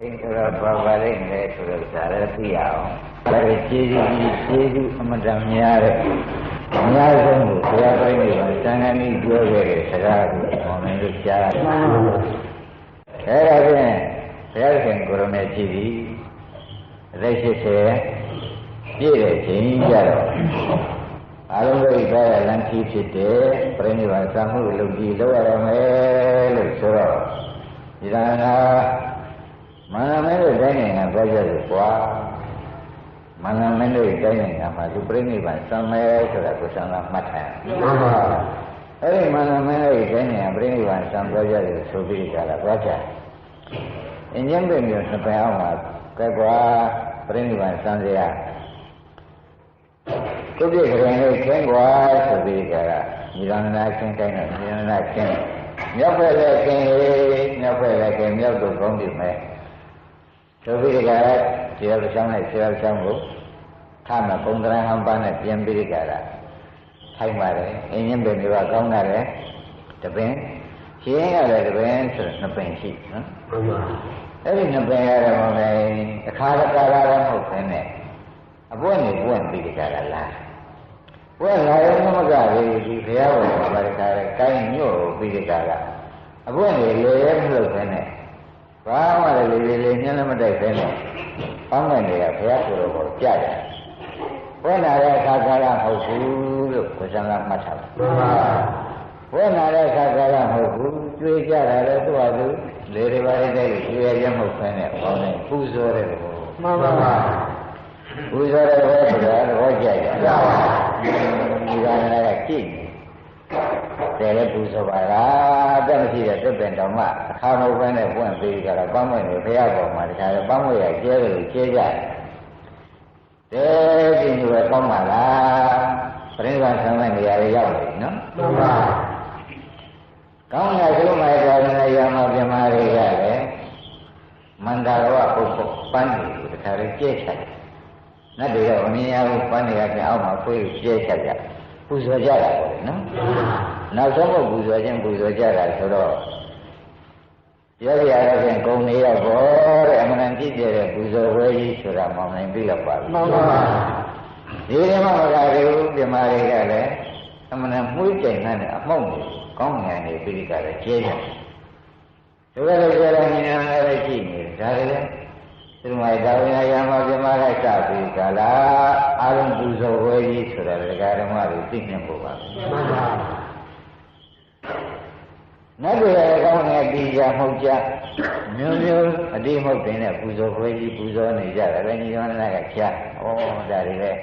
အင်းဆိုတော့ဘာပါလိမ့်မယ်ဆိုတော့ဒါလည်းသိရအောင်ဒါလည်းကျေးဇူးကြီးကျေးဇူးအမတန်များတဲ့အများဆုံးကိုဘုရားပိုင်းကသံဃာနည်းပြောခဲ့တဲ့စကားကိုဟောမယ်လို့ကြားတယ်အဲ့ဒါဖြင့်ဘုရားရှင်ကိုရမေကြည့်ပြီးအသက်80ပြည့်တဲ့ချိန်ကြတော့အလုံးစုံကြရလမ်းကြီးဖြစ်တဲ့ပြိဋိဘသံမှုလုပ်ကြည့်လုပ်ရမယ်လို့ဆိုတော့ဒီကနာ မန္တမင်းတို့တိုင်းနိုင်ငံပြောကြတယ်ကွာမန္တမင်းတို့တိုင်းနိုင်ငံမှာသူပြိဋိဘသံမဲဆိုတာကိုသံသာမှတ်ထားမှန်ပါအဲ့ဒီမန္တမင်းတို့တိုင်းနိုင်ငံပြိဋိဘသံပြောကြတယ်ဆိုပြီးကြတာပြောကြအင်းကျင်းပင်မျိုးနှစ်ပင်အောင်မှာကဲကွာပြိဋိဘသံစရာကိုပြည့်ကြရင်လေးခင်းကွာဆိုပြီးကြတာညီရဏနာခင်းတိုင်းတော့ညီရဏနာခင်းမြောက်ဖက်လည်းခင်းမြောက်ဖက်လည်းခင်းမြောက်တို့ကောင်းပြီမဲ့ ဆိုပြီးကြတာဒီလိုဆောင်လိုက်ဆရာဆောင်ကိုထားမှာပုံသဏ္ဍာန်ဟန်ပန်းနဲ့ပြင်ပြီးကြတာထိုက်ပါတယ်အင်းရင်ပင်တွေကကောင်းတာလေတပင်ရှင်းရတယ်တပင်ဆိုတော့နှစ်ပင်ရှိနော်မှန်ပါအဲ့ဒီနှစ်ပင်ရတယ်မဟုတ်လေအခါတကားလည်းမဟုတ်ခင်းနဲ့အပွင့်နေပွင့်ပြီးကြတာလားပွင့်လာရင်မကလေးဒီဘုရားဘောဘာတကားလဲကိုင်းညို့ပြီးကြတာအပွင့်နေလေရဲမလို့ခင်းနဲ့ ဘာမှလည်းလေလေလေးညှင်းလည်းမတိုက်ခင်းနဲ့ပေါင်းတဲ့နေကဘုရားကိုယ်တော်ကိုကြတယ်ပွင့်လာတဲ့အခါကာလမဟုတ်ဘူးလို့ကိုယ်စံကမှတ်ထားပါမှန်ပါဝိနာတဲ့ခါကလည်းမဟုတ်ဘူးကျွေးကြတာလည်းသူ့ဟာသူလေတွေပါတဲ့ကျွေးရခြင်းမဟုတ်ဘဲနဲ့ဟောနေပူဇော်တဲ့ဘောမှန်ပါပူဇော်တဲ့ဘောဆိုတာဘောကြိုက်ကြပါဒီကနေ့ကကြည့်တယ်လည်းပူဇော်ပါလားတက်မရှိတဲ့သစ်ပင်တော်မှ အခါမဟုတ်ဘဲနဲ့ပွင့်ပေးကြတာပန်းမွင့်နေဖရာပေါ်မှာတခါလည်းပန်းမွင့်ရကျဲတယ်လို့ကျဲကြတယ်တဲ့ဒီလိုပဲကောင်းပါလားပြိဿဆံတဲ့နေရာတွေရောက်ပြီနော်မှန်ပါကောင်းတဲ့ကျိုးမိုက်တော်နဲ့ရမပြမတွေကလည်းမန္တရဝပုပ္ပပန်းတွေကိုတခါလေကျဲချတယ်နတ်တွေကမမြင်ရဘူးပန်းတွေကပြန်အောက်မှာဖွေးကျဲချကြပူဇော်ကြတာပေါ့နော်နောက်ဆုံးတော့ပူဇော်ခြင်းပူဇော်ကြတာဆိုတော့ ပြောပြရတဲ့ဖြင့်ဂုံနေရပေါ့တဲ့အမှန်တန်ကြည့်ကြတဲ့ပူဇော်ဝဲကြီးဆိုတာမောင်နိုင်ပြီလောက်ပါမှန်ပါဒီထဲမှာမကဘူးပြမတွေကလည်းအမှန်တန်မှုကြိမ်တဲ့အမှုန့်တွေကောင်းငင်နေပြီးကြတယ်ကျဲတယ်ဒီလိုလိုကြတဲ့ဉာဏ်လည်းကြည့်နေဒါလည်းဒီမှာဒါဝိညာယမပြမကစပြီးကလာအာရုံပူဇော်ဝဲကြီးဆိုတာဒကာဓမ္မတွေသိမြင်ဖို့ပါမှန်ပါ နတ်တွေလည်းကောင်းတဲ့ဒီကြမဟုတ်ကြမျိုးမျိုးအတိမဟုတ်တင်တဲ့ပူဇော်ခွဲကြီးပူဇော်နေကြတယ်လည်းညီမနာကချာဩဒါတွေလည်း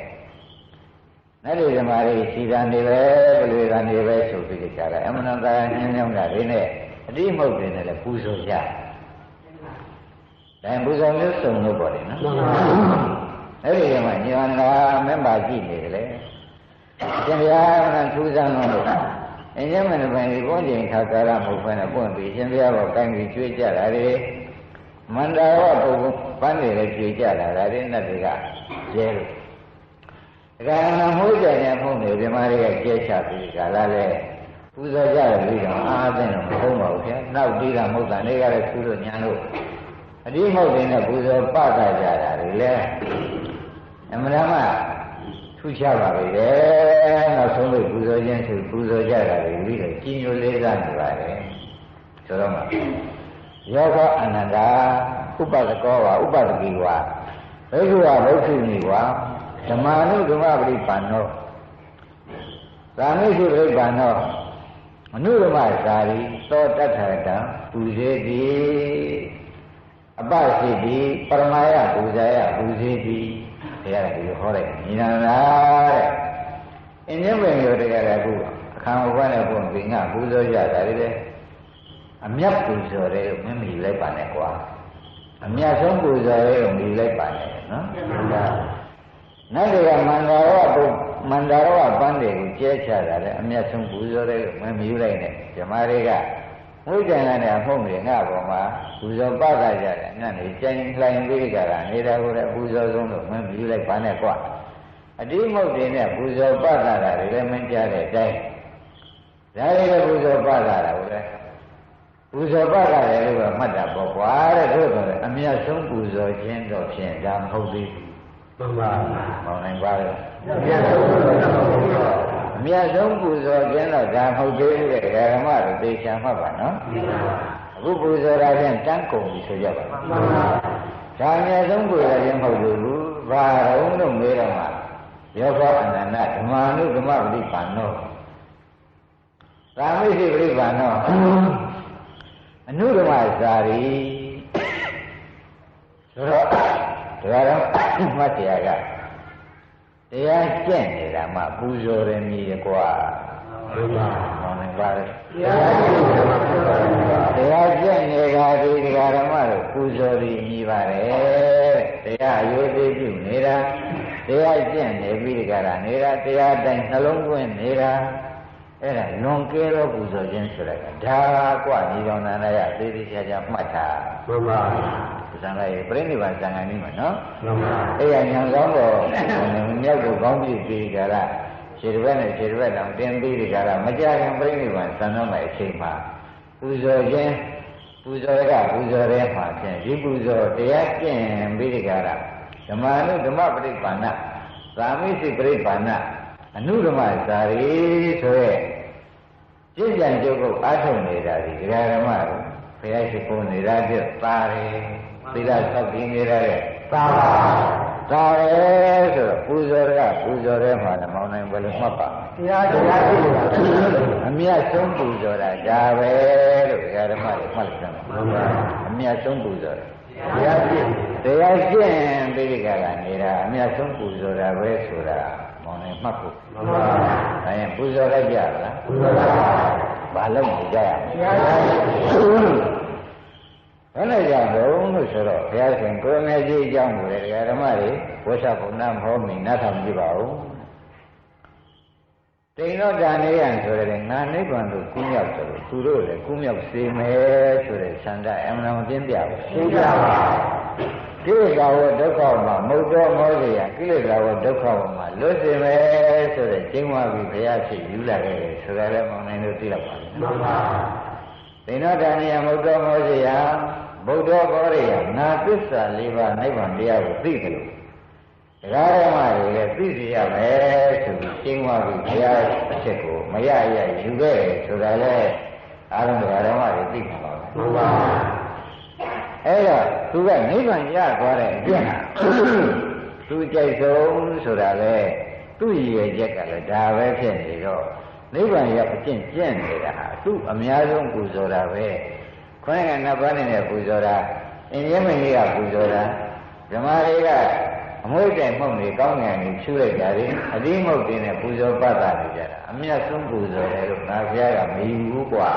နတ်တွေဓမ္မတွေစီတန်တွေပဲဘလူတန်တွေပဲဆိုပြီးကြတာအမှန်တရားညင်းညောင်းတာတွေနဲ့အတိမဟုတ်တင်တယ်လည်းပူဇော်ကြတယ်ပူဇော်မျိုးစုံလို့ပေါ့လေနော်အဲ့ဒီမှာညီမနာမင်းပါကြည့်နေတယ်လေရှင်ဘုရားကထူးဆန်းလို့ အင်းရမနပိုင်ကိုကျင်ခါကာရမဟုတ်ဘဲနဲ့ပွင့်ပြီးရှင်ဘုရားကကိုင်းပြီးကျွေးကြတာလေမန္တရဝပုဂ္ဂိုလ်ပန်းတွေလည်းကျွေးကြတာဒါတွေနဲ့တွေကကျဲလို့ဒါကနာမှုကြတဲ့ဖုံးတွေဒီမှာတွေကကျဲချပြီးကာလလဲပူဇော်ကြတယ်ပြီးတော့အားသိတော့မဟုတ်ပါဘူးခင်နောက်ပြီးတာမဟုတ်တာတွေကလည်းကုလို့ညာလို့အတိမဟုတ်တဲ့နဲ့ပူဇော်ပသကြတာတွေလဲအမှန်မှ ထူးခြားပါပဲ။နောက်ဆုံးလို့ပူဇော်ခြင်းဆိုပူဇော်ကြတာတွေပြီးတော့ကြီးညိုလေးစားနေပါတယ်။ဆိုတော့မှယောဂအနန္တာဥပဒကောဝါဥပဒကိဝါဘိက္ခုဝဘိက္ခုနိဝါဓမ္မာနုဓမ္မပရိပန္နောသာမိစုပရိပန္နောအနုဓမ္မဇာတိသောတထတံပူဇေတိအပစိတိပရမယပူဇာယပူဇေတိ တရားကဒီလိုဟောလိုက်ညီနာလားတဲ့အင်းမြင့်ပင်ရောတရားကအခုအခါဘဝနဲ့ဘုံပင်ကပူဇော်ကြတာလေအမြတ်ပူဇော်တယ်လို့မင်းမီလိုက်ပါနဲ့ကွာအမြတ်ဆုံးပူဇော်တယ်လို့မီလိုက်ပါနဲ့နော်နောက်တွေကမန္တရဝပုမန္တရဝပန်းတွေကိုကျဲချတာလေအမြတ်ဆုံးပူဇော်တယ်လို့မင်းမီလိုက်နဲ့ဇမားတွေက ဝိကြံနဲ့အမှုန့်တွေငါ့ပေါ်မှာပူဇော်ပသကြတယ်အနတ်နေကျင်းလှိုင်ပြီးကြတာနေတာကိုလည်းပူဇော်ဆုံးလို့မင်းယူလိုက်ပါနဲ့ကွာအတိမုတ်တွေနဲ့ပူဇော်ပသတာတွေလည်းမင်းကြားတဲ့အတိုင်းဒါတွေလည်းပူဇော်ပသတာကိုလည်းပူဇော်ပတ်ရတယ်လို့ပဲမှတ်တာပေါ့ကွာတဲ့တို့ဆိုအမြတ်ဆုံးပူဇော်ခြင်းတော့ဖြင့်ဒါမဟုတ်သေးဘူးမှန်ပါမောင်နိုင်ပါလေအမြတ်ဆုံးပူဇော်အ မြတ်ဆုံးပူဇော်ခြင်းတော့ဒါမဟုတ်သေးဘူးတဲ့ဓမ္မတို့သိချာမှတ်ပါနော်အခုပူဇော်တာဖြင့်တန်းကုန်ပြီဆိုကြပါမှန်ပါဒါအမြတ်ဆုံးပူဇော်ခြင်းမဟုတ်ဘူးဘာရုံးလို့မေးတော့မှယောဂအနန္တဓမ္မနုဓမ္မပရိပါဏောသာမိစိပရိပါဏောအနုဓမ္မဇာရီဆိုတော့ဒါတော့မှတ်တရားက တရားကျင့်နေတာမှပူဇော်ရမည်ကွာဘုရားဟောနေပါတယ်တရားကျင့်နေတာဒီဒကာဓမ္မတို့ပူဇော်ရည်ကြီးပါတယ်တရားအရေးသေးပြုနေတာတရားကျင့်နေပြီးဒကာဓနေတာတရားတိုင်းနှလုံးသွင်းနေတာအဲ့ဒါလွန်ကဲတော့ပူဇော်ခြင်းဆိုတာကဒါကွာညီတော်နန္ဒရသေသေးချာချာမှတ်တာဘုရား ဇံလိုက်ပြိဋိဘံဇံဃာနည်းမှာနော်မှန်ပါအဲ့ရညာကောင်းတော့မြောက်ကိုကောင်းပြီပြီးကြတာခြေတစ်ဘက်နဲ့ခြေတစ်ဘက်တောင်တင်ပြီးကြတာမကြခင်ပြိဋိဘံဇံတော့မဲ့အချိန်မှာပူဇော်ခြင်းပူဇော်ကပူဇော်တဲ့မှာဖြင့်ဒီပူဇော်တရားကျင့်ပြီးကြတာဓမ္မနုဓမ္မပရိပါဏသာမိစိပရိပါဏအနုဓမ္မဇာရီဆိုရဲကျင့်ကြံကြုတ်ကိုအားထုတ်နေတာဒီဓမ္မတို့ဘုရားရှိခိုးနေတာပြပါတယ် သီလဆောက်တည်နေတာတဲ့သာပါဒါပဲဆိုတော့ပူဇော်ရပူဇော်ရဲမှာလည်းမောင်းနိုင်ဘယ်လိုမှတ်ပါတရားတရားကြည့်တာအမြတ်ဆုံးပူဇော်တာဒါပဲလို့ဓမ္မတွေမှတ်လိုက်ကြပါအမြတ်ဆုံးပူဇော်တယ်တရားကျင့်တရားကျင့်ပိဋကကနေတာအမြတ်ဆုံးပူဇော်တာပဲဆိုတာမောင်နေမှတ်ဖို့မှန်ပါဒါရင်ပူဇော်လိုက်ကြလားပူဇော်ပါဘာလို့မကြရမလဲတရားကျင့် ဘယ်နဲ့ကြောင့်လို့ဆိုတော့ဘုရားရှင်ကိုယ်နဲ့ကြီးအကြောင်းကိုလေဓမ္မတွေဝိသဘုံနာမဟုတ်မီနားထောင်ကြည့်ပါဦးတိန်တော့ဒါနေရန်ဆိုတဲ့ငါနိဗ္ဗာန်ကိုကူးမြောက်ဆိုလို့သူတို့လည်းကူးမြောက်စေမယ်ဆိုတဲ့ဆန္ဒအမှန်မပြင်းပြဘူးရှင်းပြပါကိလေသာဝဒုက္ခမှာမုတ်တော်မောစေရကိလေသာဝဒုက္ခမှာလွတ်စေမယ်ဆိုတဲ့ကျင်းဝပြီးဘုရားဖြစ်ယူလာခဲ့တယ်ဆိုကြလဲမောင်နိုင်တို့သိတော့ပါမှန်ပါတိန်တော့ဒါနေရမုတ်တော်မောစေရ ဗုဒ္ဓဘောရိယနာသစ္စာ၄ပါးနိဗ္ဗာန်တရားကိုသိတယ်လို့တရားဓမ္မတွေလည်းသိစီရမယ်ဆိုပြီးရှင်းသွားပြီးဘုရားအချက်ကိုမရရယူခဲ့တယ်ဆိုတာလေအားလုံးတရားဓမ္မတွေသိမှာပါမှန်ပါအဲ့တော့သူကနိဗ္ဗာန်ရသွားတဲ့အကျင့်ဟာသူကြိုက်ဆုံးဆိုတာလေသူ့ရည်ရွယ်ချက်ကလည်းဒါပဲဖြစ်နေတော့နိဗ္ဗာန်ရောက်အကျင့်ကျင့်နေတာဟာသူ့အများဆုံးပူဇော်တာပဲ ခေါင်းကနှစ်ပါးနဲ့ပူဇော်တာအင်းရမင်းကြီးကပူဇော်တာဓမ္မတွေကအမွှေးတိုင်မှုန့်တွေကောင်းငင်တွေဖြူလိုက်ကြတယ်အတိမုတ်တွေနဲ့ပူဇော်ပတ်တာနေကြတာအမြတ်ဆုံးပူဇော်တယ်လို့ငါဘုရားကမယူဘူးကွာ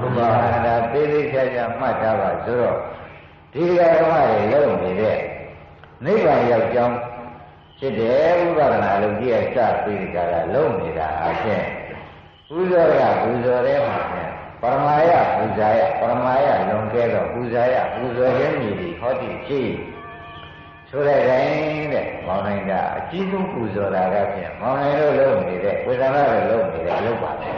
ဘုရားဒါသေးသေးချာချာမှတ်ထားပါဆိုတော့ဒီကဓမ္မတွေလုံးနေတဲ့နိဗ္ဗာန်ရောက်ကြောင်းဖြစ်တယ်ဥပဒနာလုံးကြီးအစပြီးဒီကရလုံးနေတာအဖြစ်ပူဇော်ရပူဇော်တဲ့မှာဖြင့်ပ ရမယပူဇာယပရမယလွန်ကဲတော့ပူဇာယပူဇော်ခြင်းမြည်သည်ဟောတိဖြစ်ဆိုတဲ့တိုင်းတဲ့မောင်နိုင်ကအကြီးဆုံးပူဇော်တာကဖြင့်မောင်နိုင်တို့လုပ်နေတဲ့ဝေဒနာတွေလုပ်နေတဲ့အလုပ်ပါပဲ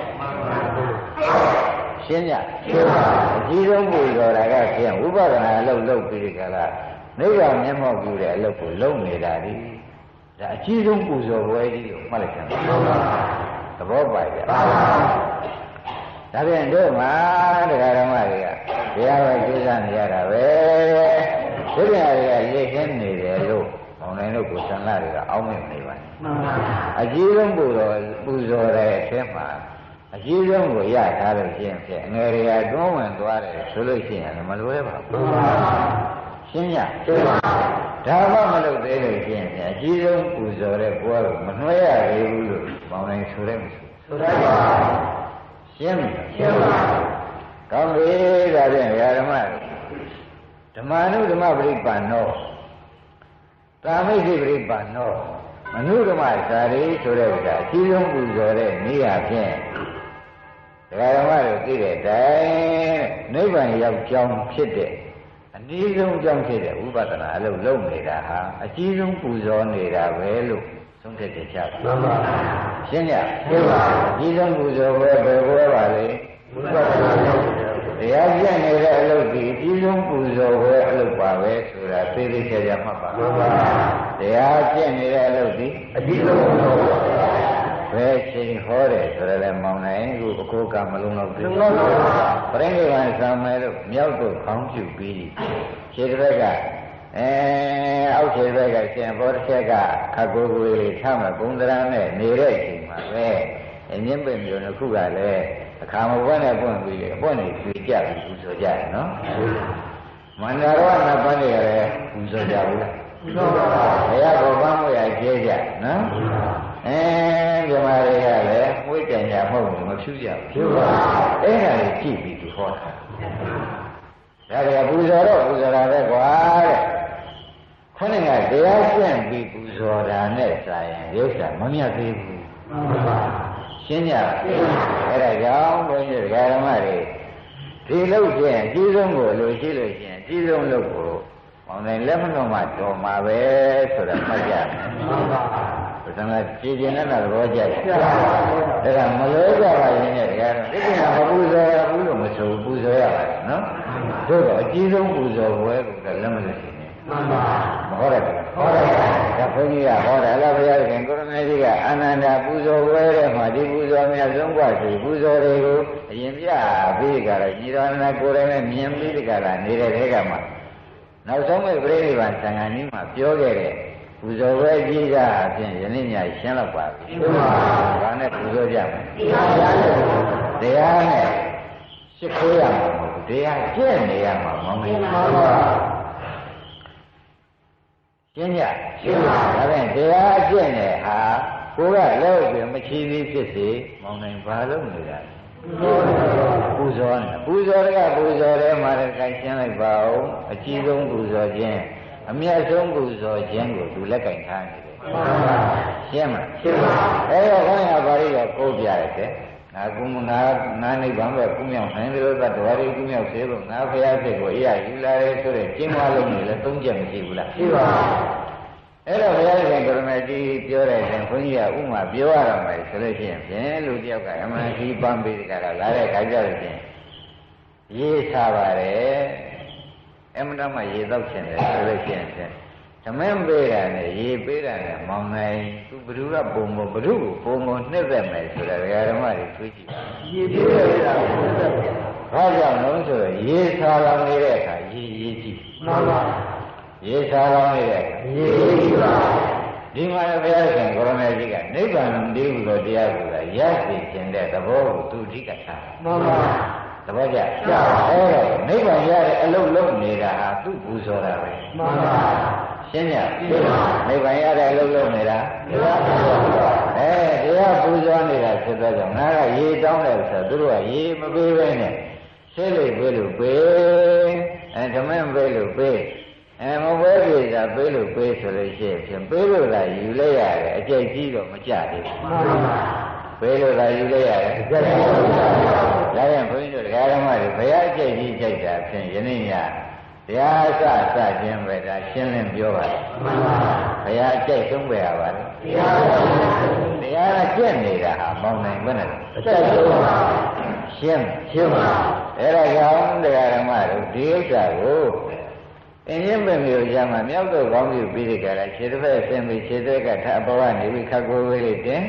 ရှင်းညရှင်းပါအကြီးဆုံးပူဇော်တာကဖြင့်ဝိပဿနာအလုပ်လုပ်ပြီးကြလားနိဗ္ဗာန်မျက်မှောက်ပြုတဲ့အလုပ်ကိုလုပ်နေတာဒီဒါအကြီးဆုံးပူဇော်ပွဲကြီးကိုမှတ်လိုက်ကြပါသဘောပါကြပါ ဒါပြန်တို့မှာတရားဓမ္မတွေကတရားပဲကျူးစာနေရတာပဲဒုက္ခတွေကလက်ခင်းနေတယ်လို့မောင်နိုင်တို့ကိုသံဃာတွေကအောင်းမြင်နေပါတယ်မှန်ပါအကြီးဆုံးပူတော်ပူဇော်တဲ့အထက်မှာအကြီးဆုံးကိုရထားလို့ရှိရင်ဖြင့်ငယ်တွေကတွန်းဝင်သွားတယ်ဆိုလို့ရှိရင်မလိုရပါဘူးမှန်ပါရှင်းရရှင်းပါဒါမှမလုပ်သေးလို့ရှိရင်အကြီးဆုံးပူဇော်တဲ့ဘွားကိုမနှွှဲရသေးဘူးလို့မောင်နိုင်ဆိုတယ်မဆိုဆိုတယ်ပါ ရှင်းပြီရှင်းပါကောင်းပြီဒါဖြင့်ဓမ္မဓမ္မနုဓမ္မပရိပန္နောသာမိတ်ပရိပန္နောမနုဓမ္မဇာတိဆိုတဲ့ဥစ္စာအကြီးဆုံးပူဇော်တဲ့နေရာဖြင့်ဒကာဓမ္မတို့သိတဲ့တိုင်နိဗ္ဗာန်ရောက်ကြောင်းဖြစ်တဲ့အနည်းဆုံးကြောင်းဖြစ်တဲ့ဥပဒနာအလုပ်လုပ်နေတာဟာအကြီးဆုံးပူဇော်နေတာပဲလို့ သုံးထည့်ကြချပါမှန်ပါရှင်းကြရှင်းပါအကြီးဆုံးပူဇော်ပဲဘယ်ဘွဲပါလဲဥပဒနာတရားကျင့်နေတဲ့အလုပ်ဒီအကြီးဆုံးပူဇော်ပဲအလုပ်ပါပဲဆိုတာသိသိချာချာမှတ်ပါမှန်ပါတရားကျင့်နေတဲ့အလုပ်ဒီအကြည့်ဆုံးတော့ဘယ်ချိန်ဟောတယ်ဆိုရလဲမောင်နိုင်ခုအကိုကမလုံးတော့ဘူးလုံးလုံးပါပရိနိဗ္ဗာန်ဆံမယ်လို့မြောက်တို့ခေါင်းပြုပြီးခြေတစ်ဘက်က အဲအောက်ခြေတစ်ဘက်ကရှင်ဘောတစ်ချက်ကခတ်ကိုယ်ကိုယ်လေးထားမှဘုံဒရာနဲ့နေတဲ့အချိန်မှာပဲအငင်းပင်မျိုးတစ်ခုကလည်းအခါမပွက်နဲ့ပွင့်ပြီးအပွင့်နေဖြေကြပြီးပူဇော်ကြတယ်နော်မန္တရောနတ်ပန်းတွေကလည်းပူဇော်ကြဘူးလားလုံးပါဘုရားကိုပန်းမွေရကျဲကြနော်အဲမြမတွေကလည်းမွေးကြံကြမဟုတ်ဘူးမဖြူကြဘူးဖြူပါအဲ့ဒါကိုကြည့်ပြီးသူဟောတာဒါကပူဇော်တော့ပူဇော်တာပဲကွာတဲ့ ခொနဲ့ကတရားကျင့်ပြီးပူဇော်တာနဲ့စာရင်ဒီဥစ္စာမမြတ်သေးဘူးမှန်ပါရှင်းကြလားအဲ့ဒါကြောင့်ဘုန်းကြီးဓမ္မတွေဒီလို့ကျင့်အကြီးဆုံးကိုလိုရှိလို့ရှိရင်အကြီးဆုံးလို့ကိုမောင်နိုင်လက်မလုံးမှတော်မှာပဲဆိုတာမှတ်ကြမယ်မှန်ပါဘုရားကကြည်ကျင်တဲ့သဘောကြတယ်ကျပါပါဒါကမလို့ကြပါရင်လည်းတရားတော့ဒီကိစ္စမပူဇော်ရဘူးလို့မဆိုဘူးပူဇော်ရပါတယ်နော်တို့တော့အကြီးဆုံးပူဇော်ပွဲကလည်းမလို့ရှိနေမှန်ပါမ ဟုတ်တယ် ဟောတယ် ဒါဘုန်းကြီးကဟောတယ်အလားဘုရားခင်ကိုရမေကြီးကအနန္တပူဇော်ပွဲတဲ့မှာဒီပူဇော်များဆုံးกว่าဆိုပူဇော်တွေကိုအရင်ပြပြီးကြတော့ညီတော်နာကိုယ်တိုင်နဲ့မြင်ပြီးကြတာနေတဲ့တဲကမှာနောက်ဆုံးမဲ့ပြိဋိဘံသံဃာနည်းမှာပြောခဲ့တဲ့ပူဇော်ပွဲကြီးကအပြင်ယနေ့ညရှင်းတော့ပါပြီ မှန်ပါ ။ဘာနဲ့ပူဇော်ကြမလဲ တရားရတယ် ။တရားနဲ့ရှ िख ိုးရမှာမဟုတ်ဘူး။တရားကျင့်နေရမှာမဟုတ်ဘူး မှန်ပါ ။ ရှင်းကြ။ရှင်းပါဒါဖြင့်တရားကျင့်တဲ့ဟာကိုယ်ကလည်းပြင်မချီသေးဖြစ်စေမောင်နိုင်ဘာလို့နေတာလဲ။ပူဇော်နေပူဇော်တဲ့ကပူဇော်တဲ့မှာလည်းကြိုင်ရှင်းလိုက်ပါဦး။အကြီးဆုံးပူဇော်ခြင်းအမြတ်ဆုံးပူဇော်ခြင်းကိုသူလက်ကင်ထားနေတယ်မှန်ပါ။ရှင်းမလား။ရှင်းပါအဲတော့ခေါင်းကပါဠိတော်ကိုးပြရတယ်။ ငါကုမနာနာနိဗ္ဗာန်ပဲကုမြောက်နိုင်တယ်လို့သတ္တဝါတွေကုမြောက်စေဖို့ငါဖရာစိတ်ကိုအရာယူလာတယ်ဆိုတဲ့ကျင်းမလုံးတွေလည်းသုံးချက်မရှိဘူးလားရှင်းပါ။အဲ့တော့ဘုရားရှင်ကရမတိပြောတဲ့ရင်ခွန်ကြီးကဥမာပြောရတော့မယ်ဆိုလို့ရှိရင်ဖြင့်လူတယောက်ကအမှန်ကြီးပန်းပေးကြတာလာတဲ့ခါကျတော့ဖြင့်ရေးစားပါတယ်။အမှန်တမ်းရေတော့ရှင်တယ်ဆိုလို့ရှိရင်ဖြင့်သ မင်းပေးတာနဲ့ရေပေးတာနဲ့မောင်နိုင်သူဘ누구ကပုံမဘ누구ကိုပုံမနှစ်သက်မယ်ဆိုတာဒကာဓမ္မတွေတွေးကြည့်ပါ ရေပြည့်ရတာကိုသက်တယ် ဘာကြောင့်လဲဆိုတော့ရေစားလောင်နေတဲ့အခါရေရေကြည့် မှန်ပါ ရေစားလောင်နေတဲ့အခါ ရေကြီးပါ ဒီမှာလည်းဘုရားရှင်ကိုရမေကြီးကနိဗ္ဗာန်တည်းဟူသောတရားကိုရရှိခြင်းတဲ့သဘောကိုသူအဓိကထား မှန်ပါ သဘောကျ ကျပါ အဲ့တော့နိဗ္ဗာန်ရတဲ့အလုံးလုံးနေတာဟာသူ့ပူဇော်တာပဲ မှန်ပါ ရှင်းကြရှင်းပါနိဗ္ဗာန်ရတဲ့အလုံးလုံးနေတာတရားတော်ပါအဲတရားပူဇော်နေတာဖြစ်သောကြောင့်ငါကရေတောင်းတယ်ဆိုတော့သူတို့ကရေမပေးဘဲနဲ့ဆေးလိပ်ပေးလို့ပေးအဲဓမ္မပေးလို့ပေးအဲမဝဲပြေတာပေးလို့ပေးဆိုလို့ရှိရင်ဖြင့်ပေးလို့သာယူလိုက်ရတယ်အကျိတ်ကြီးတော့မကြသေးဘူးမှန်ပါပေးလို့သာယူလိုက်ရတယ်ကြက်တော်ပါဒါပြန်ဘုန်းကြီးတို့တရားဓမ္မတွေဘုရားအကျိတ်ကြီးကြိုက်တာဖြင့်ယနေ့ည တရားအစစခြင်းပဲဒါရှင်းလင်းပြောပါလားမှန်ပါဘုရားအကျိတ်ဆုံးပဲရပါလေတရားတော်ပါတရားကကျင့်နေတာဟာမောင်နိုင်ဘယ်နဲ့လဲအကျက်တော်ပါရှင်းရှင်းပါအဲ့ဒါကြောင့်တရားဓမ္မတို့ဒီဥစ္စာကိုအင်းရင်ပဲမျိုးရမှာမြောက်တော့ကောင်းပြီပြီးဒီကရခြေတစ်ဖက်ဆင်းပြီးခြေတစ်ဖက်ကထအဘဝနေပြီးခက်ကိုယ်ဝေးလေးတင်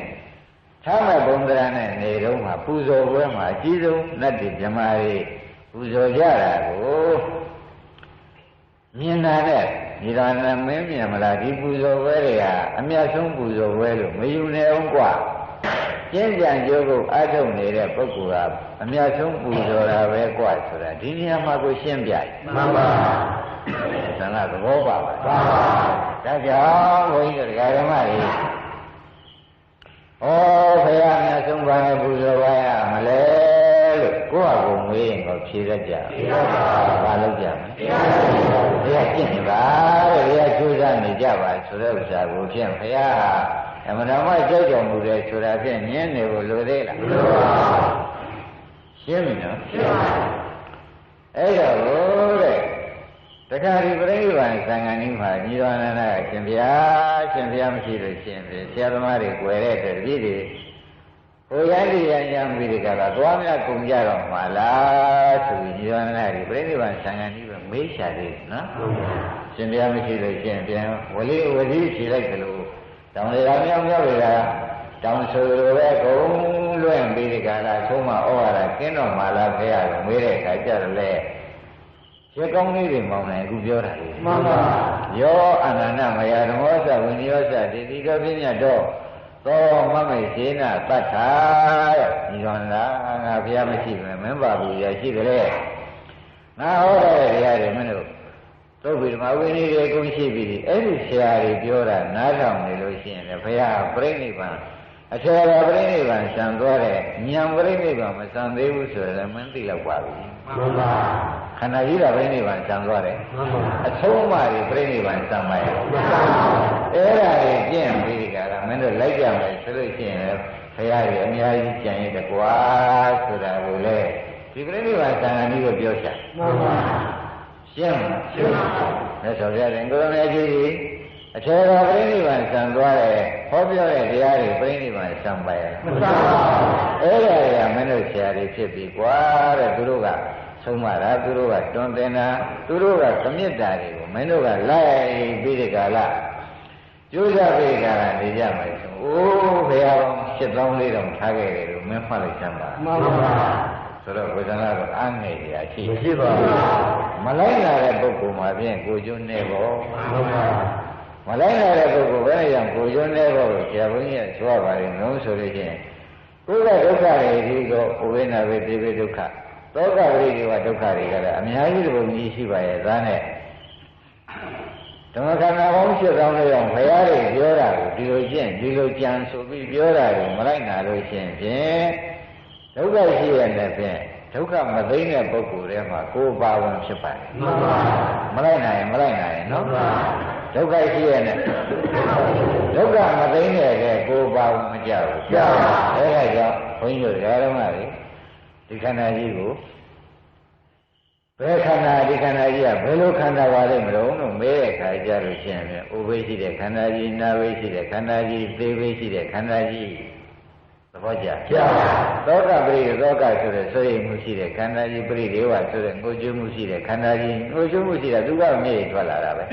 ထားမဲ့ဘုံဒရာနဲ့နေတော့မှာပူဇော်ပွဲမှာအကြီးဆုံးနတ်တွေမြမာတွေပူဇော်ကြတာကို မြင်လာတဲ့ဒီတော်နဲ့မင်းမြင်မလားဒီပူဇော်ပွဲတွေဟာအမြတ်ဆုံးပူဇော်ပွဲလို့မယူနိုင်အောင်ကွာကျင့်ကြံကြိုးကိုအားထုတ်နေတဲ့ပုဂ္ဂိုလ်ဟာအမြတ်ဆုံးပူဇော်တာပဲကွာဆိုတာဒီနေရာမှာကိုရှင်းပြတယ်မှန်ပါသံဃာသဘောပါပါမှန်ပါဒါကြောင့်ဘုန်းကြီးတို့ဓမ္မတွေဩဖရာအမြတ်ဆုံးပါနဲ့ပူဇော်ပါရမလဲလို့ကိုယ့်အကုန်ငွေရင်ကိုဖြေတတ်ကြဖြေတတ်ပါဘာလို့ကြမလဲဖြေတတ်ပါ ရားကျင့်နေပါတဲ့တရားကျိုးစားနေကြပါဆိုတဲ့ဥစ္စာကိုဖြင့်ဖရာအမှန်တော်မှကြောက်ကြမှုတယ်ဆိုတာဖြင့်ညင်းနေဖို့လိုသေးလားရှင်းပြီနော်ရှင်းပါအဲ့တော့ဟိုတဲ့တခါဒီပြိဋိဘံသံဃာနည်းမှာညီတော်နန္ဒအရှင်ဘုရားရှင်ဘုရားမရှိလို့ရှင်ပြီဆရာသမားတွေ꿰တဲ့အတွက်တပည့်တွေဟိုရန်ဒီရန်ရန်ပြီးဒီကလာသွားမြတ်ကုန်ကြတော့မှာလားဆိုပြီးညောင်းလာတယ်ပြိဋိဘံဆံဃာကြီးပဲ မေးရှာသေးတယ်နော်ရှင်တရားမရှိလို့ရှင်ပြန်ဝလိဝတိဖြေလိုက်တယ်လို့တောင်လေရာမြောင်မြောက်လေရာတောင်ဆိုလိုပဲကုံလွင့်ပြီးဒီကလာသုံးမဩဝါဒကင်းတော့မှာလားဖေရလို့မေးတဲ့အခါကျတော့လေရေကောင်းလေးတွေမောင်းနေအခုပြောတာလေမှန်ပါယောအနန္တမယဓမ္မောသဝိနည်းသတိတိတော်ပြည့်ညတ်တော့သောမမေစေနတတ္ထာတဲ့ညီတော်လားငါဘုရားမရှိဘူးမင်းပါဘူးရရှိကြလေ ငါဟောတဲ့တရားတွေမင်းတို့သုတ်ဗိဓမ္မဝိနည်းတွေကုန်ရှိပြီအဲ့ဒီဆရာတွေပြောတာနားထောင်နေလို့ရှိရင်လည်းဘုရားပြိဋိဘံအထေရပြိဋိဘံစံသွားတယ်ဉာဏ်ပြိဋိဘံမစံသေးဘူးဆိုရင်လည်းမင်းသိတော့ပါပြီမှန်ပါခန္ဓာကြီးကပြိဋိဘံစံသွားတယ်မှန်ပါအဆုံးအမတွေပြိဋိဘံစံမရဘူးမှန်ပါအဲ့ဒါတွေကျင့်ပြီးကြတာမင်းတို့လိုက်ကြမယ်ဆိုလို့ရှိရင်လည်းဘုရားကြီးအများကြီးကြံရတဲ့ကွာဆိုတာကိုလေ ဒီပြိဋိဘံစံဃာကြီးကိုပြောချင်မှန်ပါရှင်းမလားရှင်းပါလက်ဆောင်ပြတယ်ကိုရမေကြီးကြီးအထေတော်ပြိဋိဘံစံသွားတယ်ဟောပြောတဲ့တရားတွေပြိဋိဘံစံပါရမှန်ပါအဲ့ဒါတွေကမင်းတို့ဆရာတွေဖြစ်ပြီကွာတဲ့သူတို့ကဆုံးမတာသူတို့ကတွန်တင်တာသူတို့ကသမြစ်တာတွေကိုမင်းတို့ကလိုက်ပြီးဒီကလာကျိုးစားပြီးဒီကလာနေကြမယ်ဆိုအိုးဘုရားတော်7000လေးတောင်ထားခဲ့တယ်လို့မင်းမှတ်လိုက်စမ်းပါမှန်ပါ ဆိုတော့ဝေဒနာတော့အားငယ်ကြရှိမရှိပါဘူးမလိုက်လာတဲ့ပုဂ္ဂိုလ်မှာဖြင့်ကိုကျွန်းနေပေါ့မှန်ပါမလိုက်လာတဲ့ပုဂ္ဂိုလ်ဘယ်နဲ့ကြောင့်ကိုကျွန်းနေပေါ့လို့ဆရာဘုန်းကြီးကဆိုရပါတယ်နော်ဆိုလို့ချင်းကိုယ်ကဒုက္ခတွေဒီကိုဥဝိနာဝေတိဝေဒုက္ခသောကပရိဒီဝဒုက္ခတွေကလည်းအများကြီးတစ်ပုံကြီးရှိပါရဲ့သားနဲ့ဓမ္မခန္ဓာပေါင်း၈000လေးအောင်ဘုရားတွေပြောတာကိုဒီလိုကျင့်ဒီလိုကြံဆိုပြီးပြောတာကိုမလိုက်နာလို့ရှိရင်ဖြင့် ဒုက္ခရှိရတဲ့ဖြင့်ဒုက္ခမသိတဲ့ပုဂ္ဂိုလ်တွေမှာကိုယ်ပါဝင်ဖြစ်ပါတယ်မှန်ပါမလိုက်နိုင်ရင်မလိုက်နိုင်ရင်မှန်နော်ပါဒုက္ခရှိရတဲ့ဒုက္ခမသိတဲ့ကဲကိုယ်ပါဝင်မကြဘူးကြောက်ပါအဲဒါကြောင့်ဘုန်းကြီးတို့ဓမ္မတွေဒီခန္ဓာကြီးကိုဘယ်ခန္ဓာဒီခန္ဓာကြီးကဘယ်လိုခန္ဓာပါလိမ့်မလို့လို့မေးတဲ့အခါကျလို့ရှိရင်ဖြင့်ဥပိ္ပရှိတဲ့ခန္ဓာကြီးနာဝိရှိတဲ့ခန္ဓာကြီးသေဝိရှိတဲ့ခန္ဓာကြီးသ ဘောကျကြောက်ပါသောကပရိသောကဆိုတဲ့ဆိုရင်မှုရှိတဲ့ခန္ဓာကြီးပရိဒေဝဆိုတဲ့ငိုကြွမှုရှိတဲ့ခန္ဓာကြီးငိုကြွမှုရှိတာသူကမြေ့ထွက်လာတာပဲ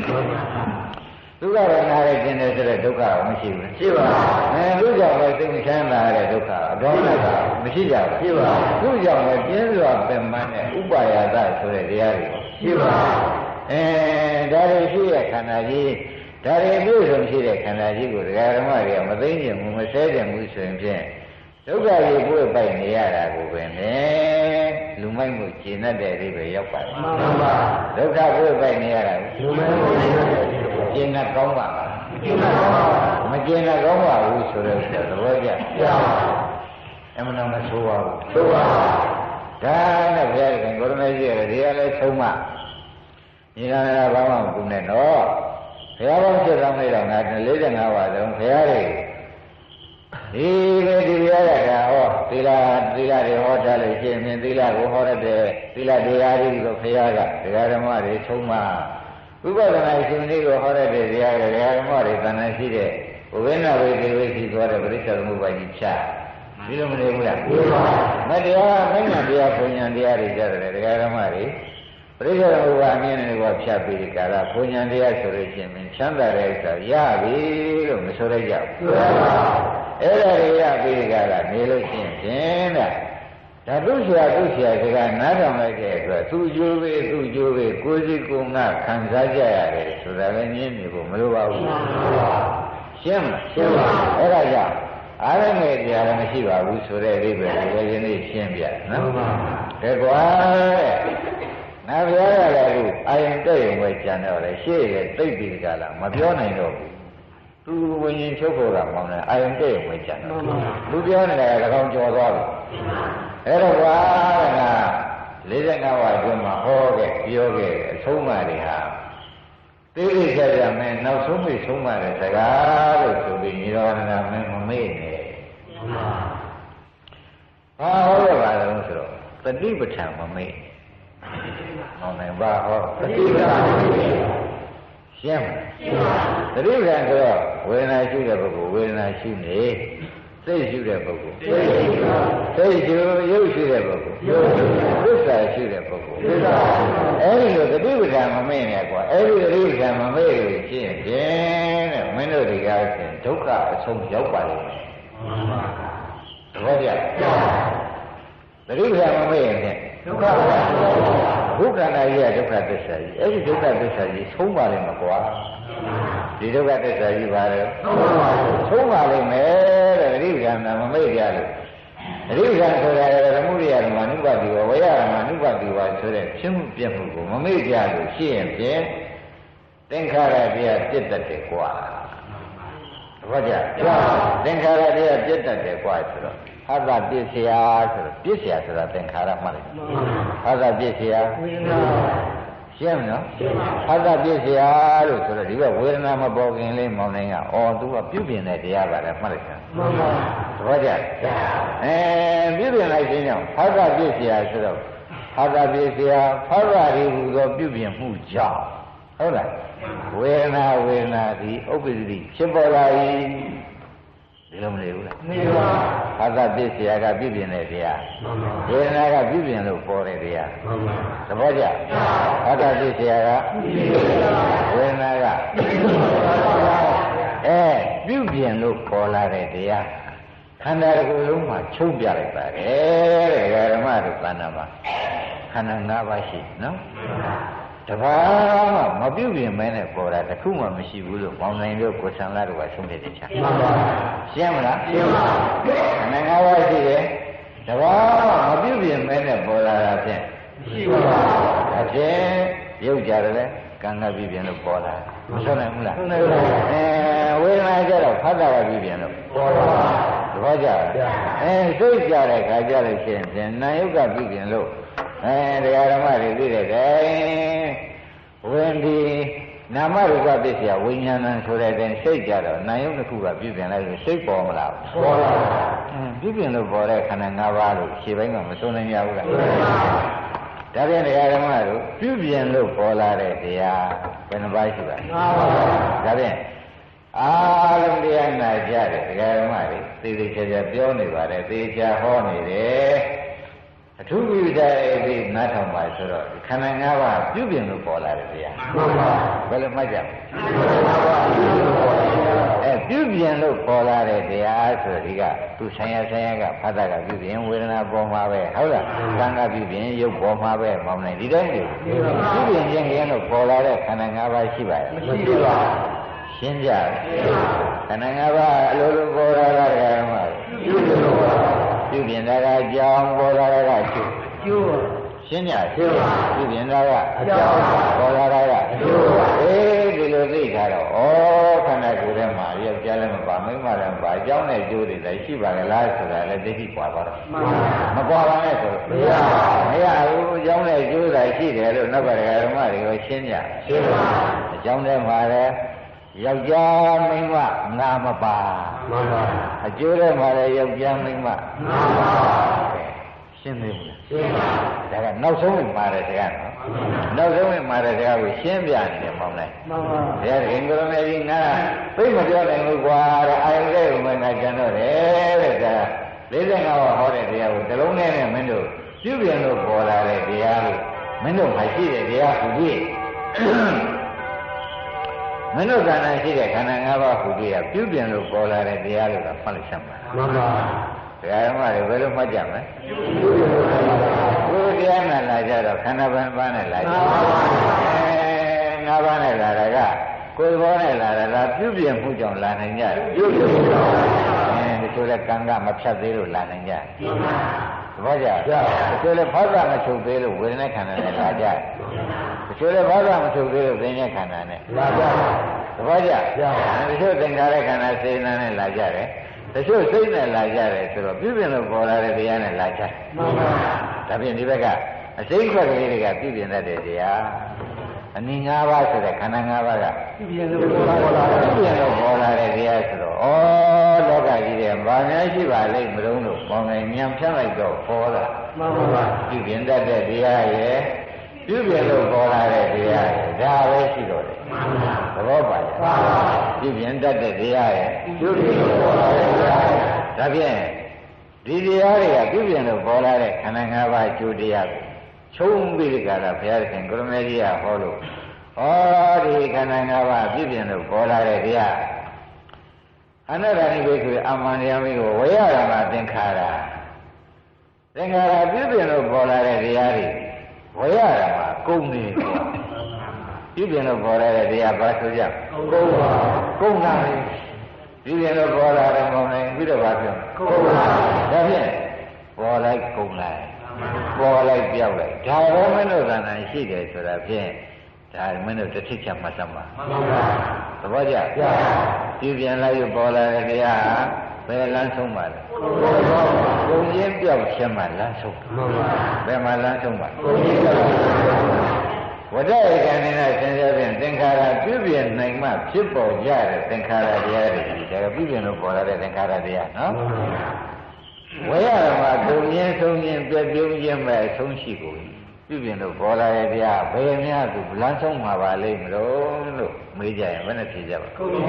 သူကလည်းနားရကျင်တယ်ဆိုတဲ့ဒုက္ခကမရှိဘူးရှိပါအဲသူကြောင့်လည်းသိမချမ်းသာတဲ့ဒုက္ခအတော်နဲ့ကမရှိကြဘူးရှိပါသူကြောင့်လည်းပြင်းစွာပင်ပန်းတဲ့ဥပါယသဆိုတဲ့တရားတွေရှိပါအဲဒါတွေရှိတဲ့ခန္ဓာကြီးဒါတွေအပြည့်စုံရှိတဲ့ခန္ဓာကြီးကိုဒကာဓမ္မတွေကမသိကျင်ဘူးမဆဲကျင်ဘူးဆိုရင်ဖြင့် ဒုက္ခကြီးပွေ့ပိုက်နေရတာကိုပဲလေလူမိုက်မှုကျင့်တတ်တဲ့အဓိပ္ပာယ်ရောက်ပါတယ်မှန်ပါဒုက္ခပွေ့ပိုက်နေရတာကိုလူမဲကိုနေရတယ်ကျင့်တတ်ကောင်းပါလားကျင့်ပါပါမကျင့်တတ်ကောင်းပါဘူးဆိုတော့သဘောကျကြောက်ပါအမှန်တော့မဆိုးပါဘူးသို့ပါဒါနဲ့ဘုရားခင်ကိုရမေကြီးရတယ်ဒီကလည်းဆုံးမညီလာတာဘာမှမကူနဲ့တော့ဘုရားဘောင်းဖြစ်ဆောင်လိုက်တော့ငါ45ပါးတုန်းဘုရားတွေ ဒီလေဒီရရတာဟောသီလသီလတွေဟောထားလို့ရှိရင်သီလကိုဟောရတဲ့သီလတရားတွေကိုဘုရားကဒကာဓမ္မတွေဆုံးမဥပဒနာရှင်လေးကိုဟောရတဲ့တရားတွေဒကာဓမ္မတွေတဏ္ဍာရှိတဲ့ဝိနဝေဒီဝိသိသွားတဲ့ပရိစ္ဆေသမုပ္ပါဒ်ကြီးဖြတ်ဒီလိုမနေဘူးလားသို့ပါမတရားမညာတရားဘုံညာတရားတွေကြတယ်ဒကာဓမ္မတွေပရိစ္ဆေသမုပ္ပါဒ်အမြင်နဲ့ကဖြတ်ပြီးဒီကာလဘုံညာတရားဆိုလို့ရှိရင်ချမ်းသာတဲ့ဥစ္စာရပြီလို့မဆိုရကြဘူးသို့ပါ အဲ့ဒါတွေရပြီးဒီကာလနေလို့ရှိရင်ဖြင့်တဲ့ဒါသူဆရာသူဆရာစကားနားထောင်လိုက်တဲ့အတွက်သူကျိုးပဲသူကျိုးပဲကိုယ်စီကိုယ်ငါခံစားကြရတယ်ဆိုတာလည်းညင်းနေဖို့မလိုပါဘူးရှင်းမလားရှင်းပါအဲ့ဒါကြောင့်အားလည်းငယ်တရားလည်းမရှိပါဘူးဆိုတဲ့အိဗယ်ကိုလည်းယနေ့ရှင်းပြနော်ဟုတ်ပါကဲကွာတဲ့ငါပြောရတာကအာယံတဲ့ရုံပဲကြံတော့လေရှေ့ရဲ့သိပ်ပြီးဒီကလာမပြောနိုင်တော့ဘူး သူဝิญဉ်ချုပ်ဖို့ကမောင်းတယ်အာယံတဲ့ရုံပဲကြံတော့လူပြောနေတာက၎င်းကြော်သွားပြီအဲ့တော့ကွာတဲ့ငါ45ဝါအတွင်းမှာဟောခဲ့ပြောခဲ့အဆုံးအမတွေဟာသိသိကြကြမယ်နောက်ဆုံးမိဆုံးမတဲ့စကားလို့ဆိုပြီးညီတော်နာမင်းမမေ့နဲ့ဘာဟောရပါလဲဆိုတော့တတိပဋ္ဌာန်မမေ့ဟောမယ်ဘာဟောသတိကပါ ရှင်းမလားတတိပဋ္ဌာန်ဆိုတော့ဝေဒနာရှိတဲ့ပုဂ္ဂိုလ်ဝေဒနာရှိနေသစိတ်ရှုတဲ့ပုဂ္ဂိုလ်သိရှိပါစိတ်ရှုရုပ်ရှုတဲ့ပုဂ္ဂိုလ်ရုပ်ရှိသစ္စာရှုတဲ့ပုဂ္ဂိုလ်သစ္စာအဲ့ဒီလိုတတိပဋ္ဌာန်မမေ့နဲ့ကွာအဲ့ဒီတတိပဋ္ဌာန်မမေ့လို့ရှင်းဖြင့်တဲ့မင်းတို့တွေကဖြင့်ဒုက္ခအဆုံးရောက်ပါလိမ့်မယ်သဘောကျတတိပဋ္ဌာန်မမေ့ရင်ဖြင့်ဒုက္ခပါ ဘုက္ခန္တာကြီးကဒုက္ခသစ္စာကြီးအဲ့ဒီဒုက္ခသစ္စာကြီးဆုံးပါလိမ့်မယ်ကွာဒီဒုက္ခသစ္စာကြီးပါလေသုံးပါပါဆုံးပါလိမ့်မယ်တဲ့တတိပဋ္ဌာန်မမေ့ကြလို့တတိပဋ္ဌာန်ဆိုတာရမှုရိယဓမ္မနုပတိဝဝေယဓမ္မနုပတိဝဆိုတဲ့ဖြစ်မှုပြက်မှုကိုမမေ့ကြလို့ရှိရင်ဖြင့်သင်္ခါရတရားပြစ်တတ်တယ်ကွာသဘောကျသင်္ခါရတရားပြစ်တတ်တယ်ကွာဆိုတော့ ဟာသပစ္စယဆိုတော့ပစ္စယဆိုတာသင်္ခါရမှတ်လိုက်ဟာသပစ္စယဝိညာရှင်းမနော်ဟာသပစ္စယလို့ဆိုတော့ဒီကဝေဒနာမပေါ်ခင်လေးမောင်နိုင်ကအော်သူကပြုပြင်တဲ့တရားပါလေမှတ်လိုက်တာမှန်ပါသဘောကျအဲပြုပြင်လိုက်ခြင်းကြောင့်ဟာသပစ္စယဆိုတော့ဟာသပစ္စယဖောက်ရည်ဟူသောပြုပြင်မှုကြောင့်ဟုတ်လားဝေဒနာဝေဒနာသည်ဥပ္ပဒိဖြစ်ပေါ်လာ၏ ဒီလိုမနေဘူးလားနေပါဟာသပစ္စယကပြုပြင်တဲ့တရားမှန်ပါဝေဒနာကပြုပြင်လို့ပေါ်တဲ့တရားမှန်ပါသဘောကျဟာသပစ္စယကဝေဒနာကအဲပြုပြင်လို့ပေါ်လာတဲ့တရားခန္ဓာတစ်ခုလုံးမှာချုပ်ပြလိုက်ပါတယ်တဲ့ဓမ္မတို့သဏ္ဍာန်မှာခန္ဓာ၅ပါးရှိနော် တပါးမှမပြုပြင်မဲနဲ့ပေါ်တာတစ်ခုမှမရှိဘူးလို့ပေါင်းနိုင်လို့ကိုယ်ဆံလာတို့ကဆုံးဖြတ်တယ်ချာမှန်ပါရှင်းမလားရှင်းပါခန္ဓာ၅ပါးရှိတယ်တပါးမှမပြုပြင်မဲနဲ့ပေါ်လာတာဖြင့်ရှိပါပါဒါဖြင့်ရုပ်ကြတယ်လေကံကပြုပြင်လို့ပေါ်လာမဆွနိုင်ဘူးလားဟုတ်တယ်ပါအဲဝေဒနာကြတော့ဖတ်တာကပြုပြင်လို့ပေါ်ပါသဘောကျလားအဲစိတ်ကြတဲ့ခါကြလို့ရှိရင်ဖြင့်နာယုတ်ကပြုပြင်လို့ အဲတရားဓမ္မတွေသိတဲ့ကဲဝင်ဒီနာမရူပပစ္စယဝိညာဏဆိုတဲ့တဲ့စိတ်ကြတော့နာယုတ်တစ်ခုကပြုပြင်လိုက်လို့စိတ်ပေါ်မလားပေါ်ပါအင်းပြုပြင်လို့ပေါ်တဲ့ခန္ဓာ၅ပါးလို့ခြေပိုင်းကမဆုံးနိုင်ကြဘူးလားဒါပြန်တရားဓမ္မတို့ပြုပြင်လို့ပေါ်လာတဲ့တရားဘယ်နှပါးရှိပါလဲမှန်ပါဒါဖြင့်အာလုံးတရားနာကြတယ်တရားဓမ္မတွေသိသိချာချာပြောနေပါတယ်သိချာဟောနေတယ် အထူးပြုတဲ့ဒီနားထောင်ပါဆိုတော့ဒီခန္ဓာ၅ပါးပြုပြင်လို့ပေါ်လာတဲ့တရားမှန်ပါဘယ်လိုမှတ်ကြအဲပြုပြင်လို့ပေါ်လာတဲ့တရားဆိုဒီကသူဆိုင်ရဆိုင်ရကဖတ်တာကပြုပြင်ဝေဒနာပေါ်မှာပဲဟုတ်လားကံကပြုပြင်ရုပ်ပေါ်မှာပဲမောင်းနိုင်ဒီတိုင်းနေပြုပြင်ခြင်းကင်းလို့ပေါ်လာတဲ့ခန္ဓာ၅ပါးရှိပါရဲ့မရှိပါရှင်းကြတယ်ခန္ဓာ၅ပါးအလိုလိုပေါ်လာတာကဓမ္မကျိုးလို့ပါ ပြုပြင်တာကအကြောင်းပေါ်လာတာကကျိုးကျိုးရှင်းကြရှင်းပါပြုပြင်တာကအကြောင်းပေါ်လာတာကကျိုးပါအေးဒီလိုသိထားတော့ဩခန္ဓာကိုယ်ထဲမှာယောက်ျားလည်းမပါမိန်းမလည်းမပါအကြောင်းနဲ့ကျိုးတွေလည်းရှိပါကလားဆိုတာလည်းသိသိပွားသွားတော့မှန်ပါမကွာပါနဲ့ဆိုမရပါမရဘူးအကြောင်းနဲ့ကျိုးတာရှိတယ်လို့နောက်ကဓမ္မတွေကိုရှင်းကြရှင်းပါအကြောင်းထဲမှာလည်း ယောက်ျားမိန်းမငါမပါမှန်ပါအကျိုးထဲမှာလည်းယောက်ျားမိန်းမမှန်ပါရှင်းသေးဘူးလားရှင်းပါဒါကနောက်ဆုံးဝင်ပါတယ်တရားနော်နောက်ဆုံးဝင်ပါတယ်တရားကိုရှင်းပြနေတယ်ပေါင်းလိုက်မှန်ပါတရားခင်ကိုရမေကြီးငါသိမပြောနိုင်ဘူးကွာတဲ့အာရုံလေးဝင်ငါကျန်တော့တယ်တဲ့ဒါ55ဟောဟောတဲ့တရားကိုတလုံးနဲ့နဲ့မင်းတို့ပြုပြင်လို့ပေါ်လာတဲ့တရားလို့မင်းတို့မရှိတဲ့တရားကိုကြည့် မင်းတို့ခန္ဓာရှိတဲ့ခန္ဓာ၅ပါးဟူပြီးကပြုပြင်လို့ပေါ်လာတဲ့တရားလို့ကမှတ်လိုက်စမ်းပါမှန်ပါတရားဓမ္မတွေဘယ်လိုမှတ်ကြမလဲကျိုးလို့ပါဘုရားနဲ့လာကြတော့ခန္ဓာပန်ပန်းနဲ့လာကြအဲငါးပါးနဲ့လာတာကကိုယ်ဘောနဲ့လာတာလားပြုပြင်မှုကြောင့်လာနိုင်ကြတယ်ကျိုးလို့ပါအဲဒီဆိုလဲကံကမဖြတ်သေးလို့လာနိုင်ကြတယ်မှန်ပါ သဘောကျဒီဆိုလဲဖောက်တာမချုပ်သေးလို့ဝေဒနာခန္ဓာနဲ့လာကြတယ်ဒီဆိုလဲဖောက်တာမချုပ်သေးလို့သိဉ္ဇခန္ဓာနဲ့လာကြသဘောကျဒီဆိုသင်္ခါရခန္ဓာစေနာနဲ့လာကြတယ်တချို့စိတ်နဲ့လာကြတယ်ဆိုတော့ပြုပြင်လို့ပေါ်လာတဲ့တရားနဲ့လာကြတယ်မှန်ပါဒါဖြင့်ဒီဘက်ကအစိမ့်ခွက်ကလေးတွေကပြုပြင်တတ်တဲ့တရား အနည်း၅ပါးဆိုတဲ့ခန္ဓာ၅ပါးကပြင်လို့ပေါ်လာပါပြုပြင်လို့ပေါ်လာတဲ့တရားဆိုတော့ဩလောကကြီးတဲ့ဘာများရှိပါလိမ့်မလို့လို့ဘောင်ငယ်ညံဖြတ်လိုက်တော့ပေါ်လာမှန်ပါပြုပြင်တတ်တဲ့တရားရဲ့ပြုပြင်လို့ပေါ်လာတဲ့တရားရဲ့ဒါပဲရှိတော့တယ်မှန်ပါသဘောပါလားပါပြုပြင်တတ်တဲ့တရားရဲ့ကျိုးလို့ပေါ်လာတဲ့ဒါဖြင့်ဒီတရားတွေကပြုပြင်လို့ပေါ်လာတဲ့ခန္ဓာ၅ပါးအကျိုးတရားကို ချုံပြီးဒီကရာဘုရားရှင်ကိုရမေကြီးကဟောလို့ဟောဒီခန္ဓာ၅ပါးပြုပြင်လို့ပေါ်လာတဲ့တရားအနတ္တနိဗ္ဗေဆိုအမှန်တရားမျိုးကိုဝေရဓမ္မသင်္ခါရသင်္ခါရပြုပြင်လို့ပေါ်လာတဲ့တရားတွေဝေရဓမ္မကုန်နေတယ်ပြုပြင်လို့ပေါ်လာတဲ့တရားဘာဆိုကြကုန်းပါကုန်တာလေပြုပြင်လို့ပေါ်လာတဲ့မောင်နေပြီးတော့ဘာပြောကုန်းပါဒါဖြင့်ပေါ်လိုက်ကုန်လိုက် ပေါ်လိုက်ပြောက်လိုက်ဒါရောမင်းတို့ကဏ္ဍရှိတယ်ဆိုတာဖြင့်ဒါမင်းတို့တစ်ထစ်ချက်မှတ်သမှာမှန်ပါသဘောကျပြာပြုပြင်လိုက်ရပေါ်လာတဲ့တရားဟာဘယ်လမ်းဆုံးပါလဲကုန်းပါကုန်ချင်းပြောက်ခြင်းမှလမ်းဆုံးမှန်ပါဘယ်မှာလမ်းဆုံးပါကုန်းကြီးကဝတ္တဧကနိနဲ့ဆင်းရဲဖြင့်သင်္ခါရပြုပြင်နိုင်မှဖြစ်ပေါ်ကြတဲ့သင်္ခါရတရားတွေဒီဒါကပြုပြင်လို့ပေါ်လာတဲ့သင်္ခါရတရားနော် ဝေရမှာကိုမြင်းဆုံးခြင်းပြည့်ပြုံးခြင်းပဲအဆုံးရှိကိုပြုပြင်လို့ပေါ်လာတဲ့တရားဘယ်များသူလမ်းဆုံးမှာပါလိမ့်မလို့လို့မေးကြရင်ဘယ်နဲ့ဖြေကြပါကုန်းကြီး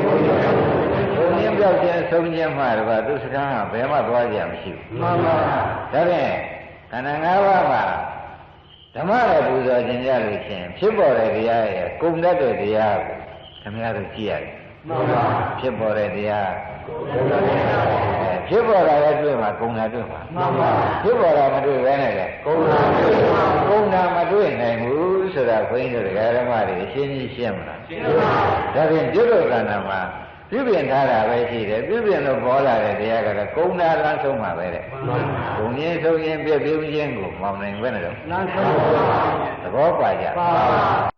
ကိုမြင်းပြောက်ခြင်းဆုံးခြင်းမှတော့သူစကားကဘယ်မှသွားကြမရှိဘူးမှန်ပါဒါဖြင့်ခန္ဓာ၅ပါးမှာဓမ္မရဲ့ပူဇော်ခြင်းကြလို့ချင်းဖြစ်ပေါ်တဲ့တရားရဲ့ကုံတတ်တဲ့တရားကိုခင်ဗျားတို့ကြည့်ရတယ်မှန်ပါဖြစ်ပေါ်တဲ့တရားကုန်းပါအဲ ဖြစ်ပေါ်တာလည်းတွေ့မှာကုံတာတွေ့မှာမှန်ပါဖြစ်ပေါ်တာမတွေ့ဘဲနဲ့လေကုန်းပါကုန်းပါကုံတာမတွေ့နိုင်ဘူးဆိုတာခွင်းတို့ဒကာဓမ္မတွေအရှင်းကြီးရှင်းမလားရှင်းပါဒါဖြင့်ပြုလို့ကဏ္ဍမှာပြုပြင်ထားတာပဲရှိတယ်ပြုပြင်လို့ပေါ်လာတဲ့တရားကတော့ကုံတာလမ်းဆုံးမှာပဲတဲ့မှန်ပါကုံရင်းဆုံးရင်းပြည့်ပြုံးခြင်းကိုမောင်နိုင်ပဲနဲ့တော့လမ်းဆုံးပါသဘောပါကြပါ